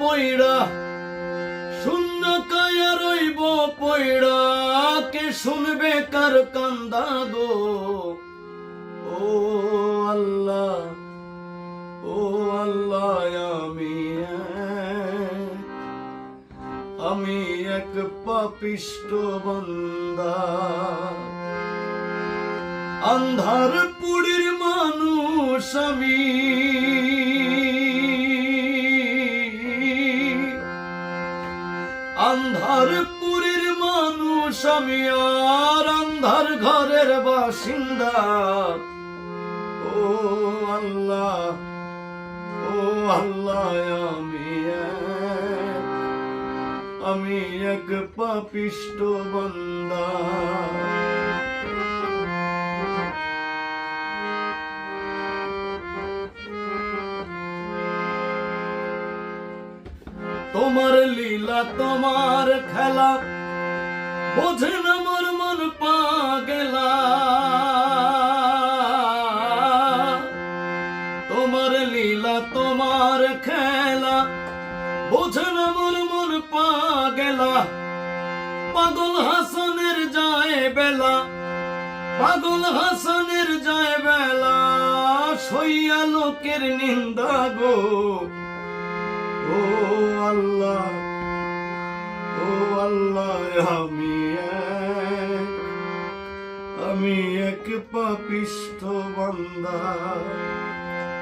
পইড়া, শূন্য কায়া রইব পইড়া। কে শুনবে কার কান্দা গো? ও আল্লাহ ও আল্লাহ, আমি আমি এক পাপিষ্ট বন্দা। আন্ধার পুরীর মানুষ আমি। আন্ধার পুরীর মানুষ, আমি আর আন্ধার ঘরের বাসিন্দা। ও আল্লাহ ও আল্লাহ, আমি আমি এক পাপিষ্ট বন্দা। তোমার লীলা, তোমার খেলা। বোঝে না মোর মন পাগেলা তোমার লীলা, তোমার খেলা। বোঝে না মোর মন পাগেলা পাগল হাসানের যায় বেলা। পাগল হাসনের যায় বেলা। সইয়া লোকের নিন্দা গো। আল্লাহ ও আল্লাহ আমি আমি এক পাপিষ্ঠ বান্দা।